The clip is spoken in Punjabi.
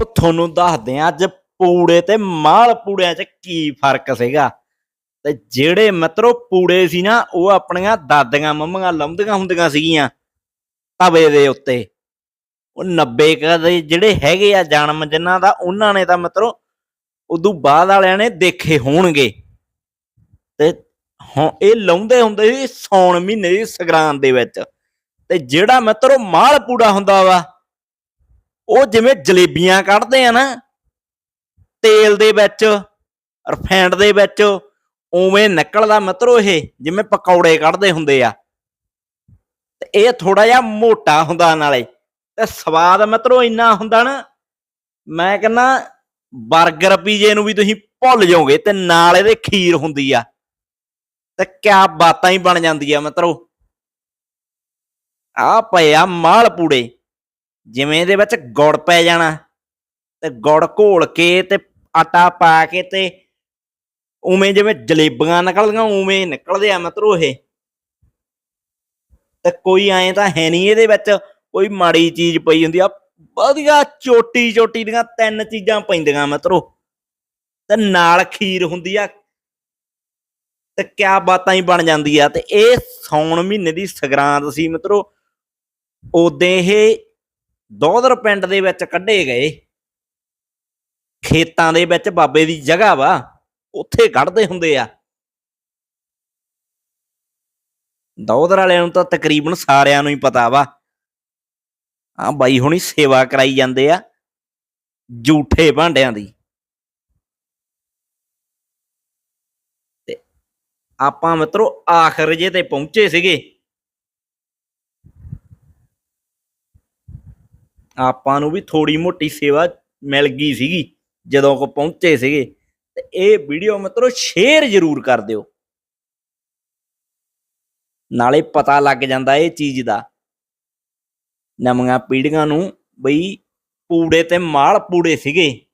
ਉਹ ਤੁਹਾਨੂੰ ਦੱਸਦੇ ਆ ਅੱਜ ਪੂੜੇ ਤੇ ਮਾਲ ਪੂੜਿਆਂ 'ਚ ਕੀ ਫ਼ਰਕ ਸੀਗਾ। ਤੇ ਜਿਹੜੇ ਮਿੱਤਰੋ ਪੂੜੇ ਸੀ ਨਾ, ਉਹ ਆਪਣੀਆਂ ਦਾਦੀਆਂ ਮੰਮੀਆਂ ਲਾਉਂਦੀਆਂ ਹੁੰਦੀਆਂ ਸੀਗੀਆਂ ਤਵੇ ਦੇ ਉੱਤੇ। ਉਹ 90 ਕ ਜਿਹੜੇ ਹੈਗੇ ਆ ਜਨਮ ਜਿਨ੍ਹਾਂ ਦਾ, ਉਹਨਾਂ ਨੇ ਤਾਂ ਮਿੱਤਰੋ ਉਦੋਂ ਬਾਅਦ ਵਾਲਿਆਂ ਨੇ ਦੇਖੇ ਹੋਣਗੇ। ਤੇ ਹੁਣ ਇਹ ਲਾਉਂਦੇ ਹੁੰਦੇ ਸੀ ਸੌਣ ਮਹੀਨੇ ਦੀ ਸੰਗਰਾਂਦ ਦੇ ਵਿੱਚ। ਤੇ ਜਿਹੜਾ ਮਿੱਤਰੋ ਮਾਲ ਪੂੜਾ ਹੁੰਦਾ ਵਾ ਉਹ ਜਿਵੇਂ ਜਲੇਬੀਆਂ ਕੱਢਦੇ ਆ ਨਾ, ਤੇਲ ਦੇ ਵਿੱਚ ਰਫੈਂਡ ਦੇ ਵਿੱਚ, ਉਵੇਂ ਨਿਕਲਦਾ ਮਿੱਤਰੋ ਇਹ, ਜਿਵੇਂ ਪਕੌੜੇ ਕੱਢਦੇ ਹੁੰਦੇ ਆ। ਤੇ ਇਹ ਥੋੜਾ ਜਿਹਾ ਮੋਟਾ ਹੁੰਦਾ ਨਾਲੇ, ਤੇ ਸਵਾਦ ਮਿੱਤਰੋ ਇੰਨਾ ਹੁੰਦਾ ਨਾ, ਮੈਂ ਕਹਿੰਦਾ 버ਗਰ ਪੀਜੇ ਨੂੰ ਵੀ ਤੁਸੀਂ ਭੁੱਲ ਜਾਓਗੇ, ਤੇ ਨਾਲ ਇਹਦੇ ਖੀਰ ਹੁੰਦੀ ਆ। ਤੇ ਕਿਆ ਬਾਤਾਂ ਹੀ ਬਣ ਜਾਂਦੀ ਆ ਮਿੱਤਰੋ। ਆ ਪਏ ਆ ਮਾਲ ਪੂੜੇ ਜਿਵੇਂ ਇਹਦੇ ਵਿੱਚ ਗੁੜ ਪੈ ਜਾਣਾ, ਤੇ ਗੁੜ ਘੋਲ ਕੇ ਤੇ ਆਟਾ ਪਾ ਕੇ ਤੇ ਉਵੇਂ ਜਿਵੇਂ ਜਲੇਬੀਆਂ ਨਿਕਲਦੀਆਂ, ਉਵੇਂ ਨਿਕਲਦੇ ਆ ਮਿੱਤਰੋ ਇਹ ਤੇ ਕੋਈ ਐਂ ਤਾਂ ਹੈ ਨਹੀਂ ਇਹਦੇ ਵਿੱਚ, ਕੋਈ ਮਾੜੀ ਚੀਜ਼ ਪਈ ਹੁੰਦੀ ਆ, ਵਧੀਆ ਚੋਟੀ ਚੋਟੀ ਦੀਆਂ ਤਿੰਨ ਚੀਜ਼ਾਂ ਪੈਂਦੀਆਂ ਮਿੱਤਰੋ। ਤੇ ਨਾਲ ਖੀਰ ਹੁੰਦੀ ਆ, ਤੇ ਕਿਆ ਬਾਤਾਂ ਹੀ ਬਣ ਜਾਂਦੀ ਆ, ਤੇ ਇਹ ਸੌਣ ਮਹੀਨੇ ਦੀ ਸੰਗਰਾਂਦ ਸੀ ਮਿੱਤਰੋ। ਉਦੋਂ ਇਹ ਦੋਦਰ ਪਿੰਡ ਦੇ ਵਿੱਚ ਕੱਢੇ ਗਏ। ਖੇਤਾਂ ਦੇ ਵਿੱਚ ਬਾਬੇ ਦੀ ਜਗ੍ਹਾ ਵਾ, ਉੱਥੇ ਕੱਢਦੇ ਹੁੰਦੇ ਆ। ਦੋਦਰ ਵਾਲਿਆਂ ਨੂੰ ਤਾਂ ਤਕਰੀਬਨ ਸਾਰਿਆਂ ਨੂੰ ਹੀ ਪਤਾ ਵਾ। ਆ ਬਾਈ ਹੁਣੀ ਸੇਵਾ ਕਰਾਈ ਜਾਂਦੇ ਆ ਝੂਠੇ ਭਾਂਡਿਆਂ ਦੀ। ਤੇ ਆਪਾਂ ਮਿੱਤਰੋ ਆਖਰ ਜੇ ਤੇ ਪਹੁੰਚੇ ਸੀਗੇ। ਆਪਾਂ ਨੂੰ ਵੀ ਥੋੜੀ ਮੋਟੀ ਸੇਵਾ ਮਿਲ ਗਈ ਸੀਗੀ, ਜਦੋਂ ਕੋ ਪਹੁੰਚੇ ਸੀਗੇ, ਤੇ ਇਹ ਵੀਡੀਓ ਮਿੱਤਰੋ ਸ਼ੇਅਰ ਜ਼ਰੂਰ ਕਰ ਦਿਓ। ਨਾਲੇ ਪਤਾ ਲੱਗ ਜਾਂਦਾ ਇਹ ਚੀਜ਼ ਦਾ। ਨਵੀਆਂ ਪੀੜ੍ਹੀਆਂ ਨੂੰ ਬਈ ਪੂੜੇ ਤੇ ਮਾਲ ਪੂੜੇ ਸੀਗੇ।